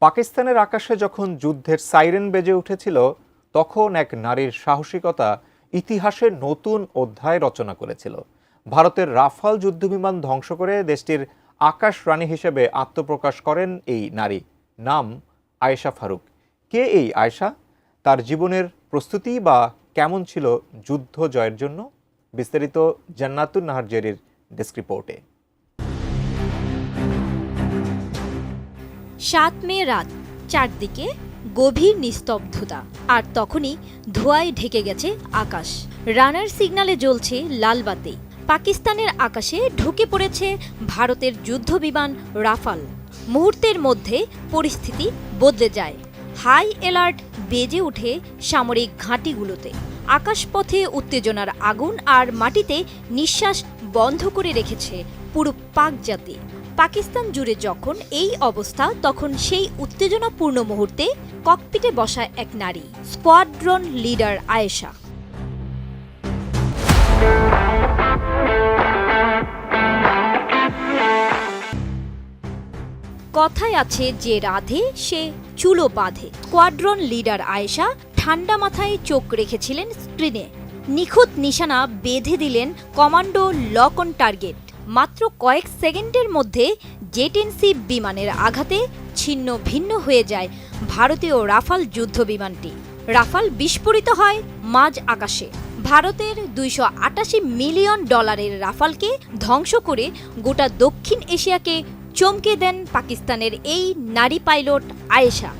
পাকিস্তানের আকাশে যখন যুদ্ধের সাইরেন বেজে উঠেছিল, তখন এক নারীর সাহসিকতা ইতিহাসের নতুন অধ্যায় রচনা করেছিল। ভারতের রাফাল যুদ্ধবিমান ধ্বংস করে দেশটির আকাশ রানী হিসেবে আত্মপ্রকাশ করেন এই নারী। নাম আয়েশা ফারুক। কে এই আয়েশা? তার জীবনের প্রস্তুতি বা কেমন ছিল যুদ্ধ জয়ের জন্য? বিস্তারিত জান্নাতুন নাহার জেরির ডেস্ক রিপোর্টে। সাত মে রাত, চারদিকে গভীর নিস্তব্ধতা, আর তখনই ধোঁয়ায় ঢেকে গেছে আকাশ। রানার সিগনালে জ্বলছে লাল বাতি। পাকিস্তানের আকাশে ঢুকে পড়েছে ভারতের যুদ্ধবিমান রাফাল। মুহূর্তের মধ্যে পরিস্থিতি বদলে যায়। হাই অ্যালার্ট বেজে ওঠে সামরিক ঘাঁটিগুলোতে। আকাশপথে উত্তেজনার আগুন আর মাটিতে নিঃশ্বাস বন্ধ করে রেখেছে পুরো পাক জাতি। পাকিস্তান জুড়ে যখন এই অবস্থা, তখন সেই উত্তেজনাপূর্ণ মুহূর্তে ককপিটে বসা এক নারী, স্কোয়াড্রন লিডার আয়েশা। কথায় আছে যে রাধে, সে চুলো বাঁধে। স্কোয়াড্রন লিডার আয়েশা ঠান্ডা মাথায় চোখ রেখেছিলেন স্ক্রিনে। নিখুঁত নিশানা বেঁধে দিলেন কমান্ডো লক অন টার্গেট। মাত্র কয়েক সেকেন্ডের মধ্যে জেটেনসি বিমানের আঘাতে ছিন্ন ভিন্ন হয়ে যায় ভারতীয় রাফাল যুদ্ধ বিমানটি। রাফাল বিস্ফোরিত হয় মাঝ আকাশে। ভারতের দুইশো আটাশি মিলিয়ন ডলারের রাফালকে ধ্বংস করে গোটা দক্ষিণ এশিয়াকে চমকে দেন পাকিস্তানের এই নারী pilot Ayesha.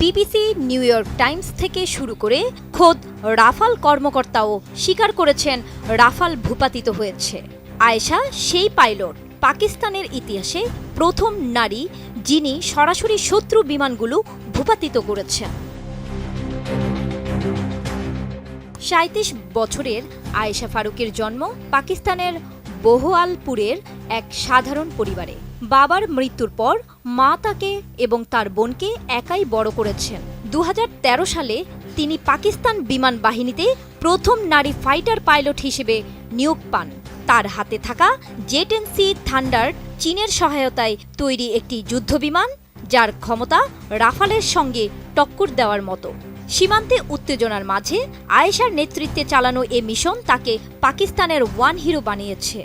BBC New York Times থেকে শুরু করে খোদ রাফাল কর্মকর্তাও স্বীকার করেছেন রাফাল ভূপাতিত হয়েছে। আয়েশা সেই পাইলট, পাকিস্তানের ইতিহাসে প্রথম নারী যিনি সরাসরি শত্রু বিমানগুলো ভূপাতিত করেছেন। সাঁত্রিশ বছরের আয়েশা ফারুকের জন্ম পাকিস্তানের বহোয়ালপুরের এক সাধারণ পরিবারে। বাবার মৃত্যুর পর মা তাকে এবং তার বোনকে একাই বড় করেছেন। দু হাজার তেরো সালে তিনি পাকিস্তান বিমান বাহিনীতে প্রথম নারী ফাইটার পাইলট হিসেবে নিয়োগ পান। তার হাতে থাকা জেট জেটেনসি থান্ডার চীনের সহায়তায় তৈরি একটি যুদ্ধবিমান, যার ক্ষমতা রাফালের সঙ্গে টক্কর দেওয়ার মতো। সীমান্তে উত্তেজনার মাঝে আয়েশার নেতৃত্বে চালানো এ মিশন তাকে পাকিস্তানের ওয়ান হিরো বানিয়েছে।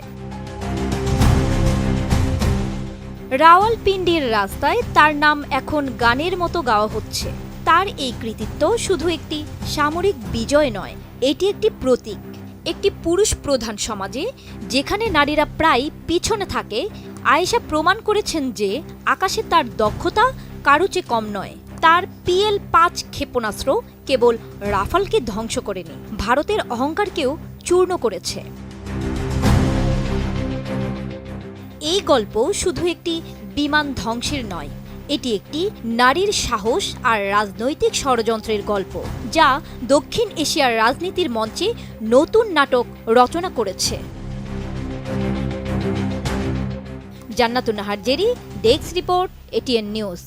রাওয়ালপিন্ডির রাস্তায় তার নাম এখন গানের মতো গাওয়া হচ্ছে। তার এই কৃতিত্ব শুধু একটি সামরিক বিজয় নয়, এটি একটি প্রতীক, একটি পুরুষ প্রধান সমাজে, যেখানে নারীরা প্রায় পিছনে থাকে। আয়েশা প্রমাণ করেছেন যে আকাশে তার দক্ষতা কারও চেয়ে কম নয়। তার পিএল পাঁচ ক্ষেপণাস্ত্র কেবল রাফালকে ধ্বংস করেনি, ভারতের অহংকারকেও চূর্ণ করেছে। এই গল্প শুধু একটি বিমান ধ্বংসের নয়, এটি একটি নারীর সাহস আর রাজনৈতিক ষড়যন্ত্রের গল্প, যা দক্ষিণ এশিয়ার রাজনীতির মঞ্চে নতুন নাটক রচনা করেছে। Jannatun Nahar Jerry, desk report, ATN news.